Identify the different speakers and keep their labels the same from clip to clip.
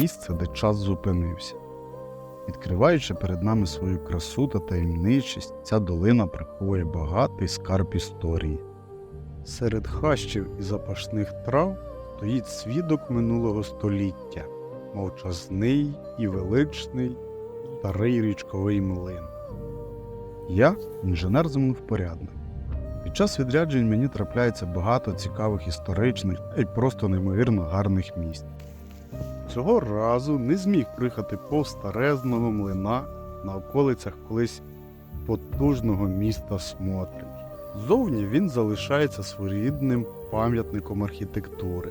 Speaker 1: місце, де час зупинився. Відкриваючи перед нами свою красу та таємничість, ця долина приховує багатий скарб історії. Серед хащів і запашних трав стоїть свідок минулого століття, мовчазний і величний старий річковий млин. Я інженер землевпорядник. Під час відряджень мені трапляється багато цікавих історичних й просто неймовірно гарних місць. Цього разу не зміг приїхати повз старезного млина на околицях колись потужного міста Смотрич. Зовні він залишається своєрідним пам'ятником архітектури,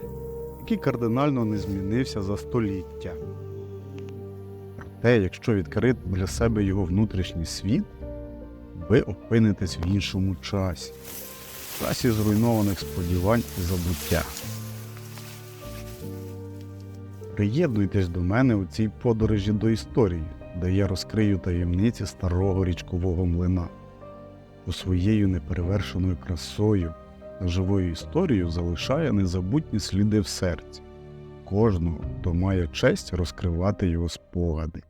Speaker 1: який кардинально не змінився за століття. Проте, якщо відкрити для себе його внутрішній світ, ви опинитесь в іншому часі, в часі зруйнованих сподівань і забуття. Приєднуйтесь до мене у цій подорожі до історії, де я розкрию таємниці старого річкового млина. У своєю неперевершеною красою та живою історією залишає незабутні сліди в серці кожного, хто має честь розкривати його спогади.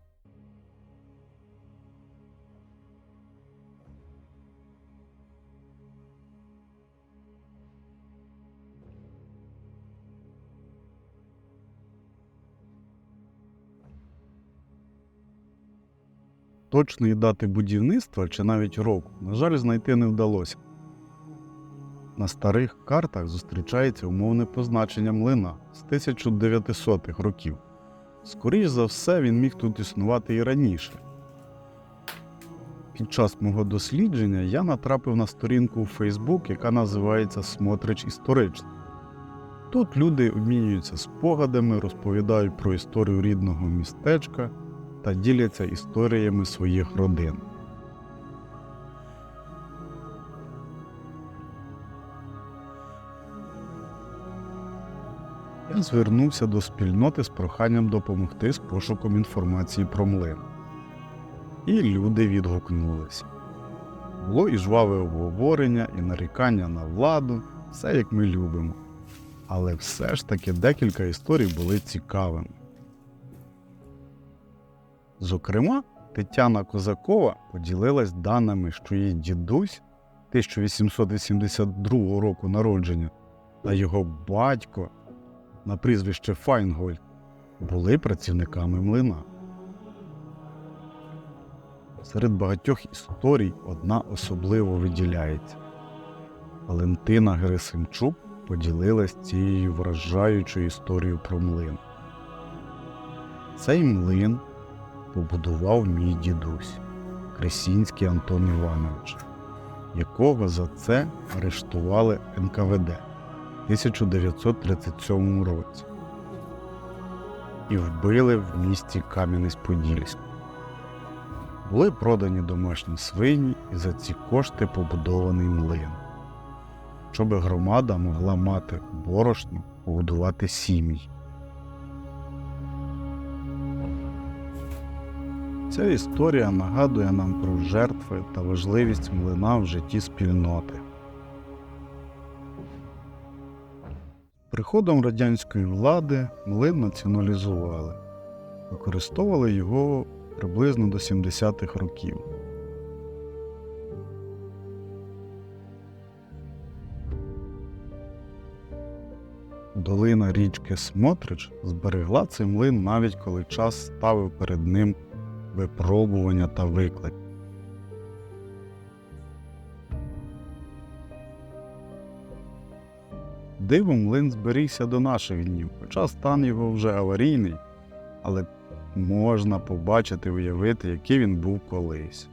Speaker 1: Точної дати будівництва чи навіть року, на жаль, знайти не вдалося. На старих картах зустрічається умовне позначення млина з 1900-х років. Скоріш за все, він міг тут існувати і раніше. Під час мого дослідження я натрапив на сторінку у Facebook, яка називається Смотрич історичний. Тут люди обмінюються спогадами, розповідають про історію рідного містечка та діляться історіями своїх родин. Я звернувся до спільноти з проханням допомогти з пошуком інформації про млин. І люди відгукнулися. Було і жваве обговорення, і нарікання на владу, все як ми любимо. Але все ж таки декілька історій були цікавими. Зокрема, Тетяна Козакова поділилась даними, що її дідусь 1882 року народження та його батько на прізвище Файнгольд були працівниками млина. Серед багатьох історій одна особливо виділяється. Валентина Герасимчук поділилась цією вражаючою історією про млин. Цей млин побудував мій дідусь Кресінський Антон Іванович, якого за це арештували НКВД в 1937 році і вбили в місті Кам'янець-Подільськ. Були продані домашні свині і за ці кошти побудований млин, щоб громада могла мати борошно побудувати сім'ї. Ця історія нагадує нам про жертви та важливість млина в житті спільноти. Приходом радянської влади млин націоналізували, використовували його приблизно до 70-х років. Долина річки Смотрич зберегла цей млин навіть коли час ставив перед ним випробування та виклик. Дивом млин зберігся до наших днів, хоча стан його вже аварійний, але можна побачити, уявити, який він був колись.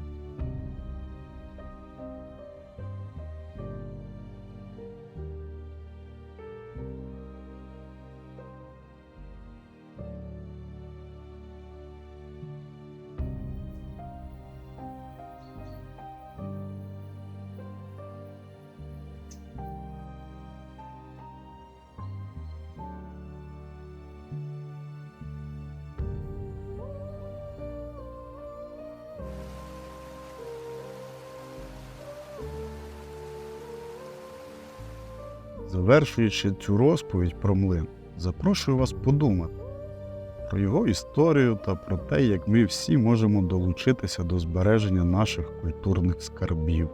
Speaker 1: Завершуючи цю розповідь про млин, запрошую вас подумати, про його історію та про те, як ми всі можемо долучитися до збереження наших культурних скарбів.